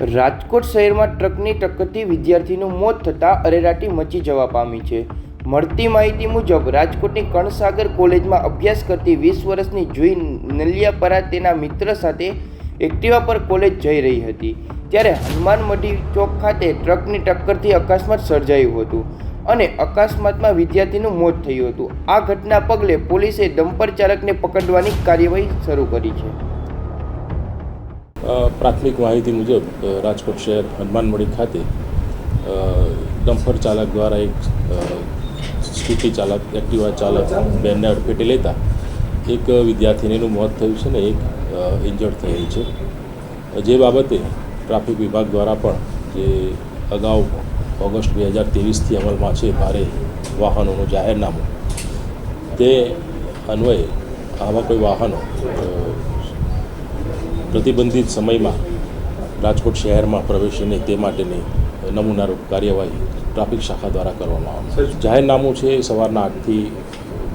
રાજકોટ શહેરમાં ટ્રકની ટક્કરથી વિદ્યાર્થીનું મોત થતાં અરેરાટી મચી જવા પામી છે. મળતી માહિતી મુજબ, રાજકોટની કણસાગર કોલેજમાં અભ્યાસ કરતી વીસ વર્ષની જુઈ નલિયાપરા તેના મિત્ર સાથે એક્ટિવા પર કોલેજ જઈ રહી હતી. ત્યારે હનુમાન મઢી ચોક ખાતે ટ્રકની ટક્કરથી અકસ્માત સર્જાયું હતું અને અકસ્માતમાં વિદ્યાર્થીનું મોત થયું હતું. આ ઘટના પગલે પોલીસે ડમ્પર ચાલકને પકડવાની કાર્યવાહી શરૂ કરી છે. પ્રાથમિક માહિતી મુજબ રાજકોટ શહેર હનુમાનમઢી ખાતે ડમ્ફર ચાલક દ્વારા એક સ્કૂટી ચાલક, એક્ટિવા ચાલક બેનને અડફેટે લેતા એક વિદ્યાર્થીનીનું મોત થયું છે ને એક ઇન્જર્ડ થયેલ છે. જે બાબતે ટ્રાફિક વિભાગ દ્વારા પણ જે અગાઉ ઓગસ્ટ બે હજાર ત્રેવીસથી અમલમાં છે ભારે વાહનોનું જાહેરનામું, તે અન્વયે આવા કોઈ વાહનો પ્રતિબંધિત સમયમાં રાજકોટ શહેરમાં પ્રવેશે નહીં તે માટેની નમૂનારૂપ કાર્યવાહી ટ્રાફિક શાખા દ્વારા કરવામાં આવશે જાહેરનામું છે એ સવારના આઠથી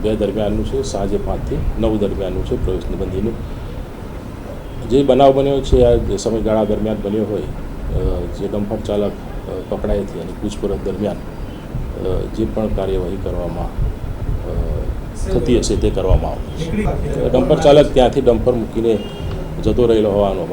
બે દરમિયાનનું છે, સાંજે પાંચથી નવ દરમિયાનનું છે પ્રવેશ નિબંધીનું. જે બનાવ બન્યો છે, આ સમયગાળા દરમિયાન બન્યો હોય જે ડમ્પર ચાલક પકડાયેથી એની પૂછપરછ દરમિયાન જે પણ કાર્યવાહી કરવામાં થતી હશે તે કરવામાં આવશે. ડમ્પર ચાલક ત્યાંથી ડમ્પર મૂકીને જતો રહેલો હોવાનો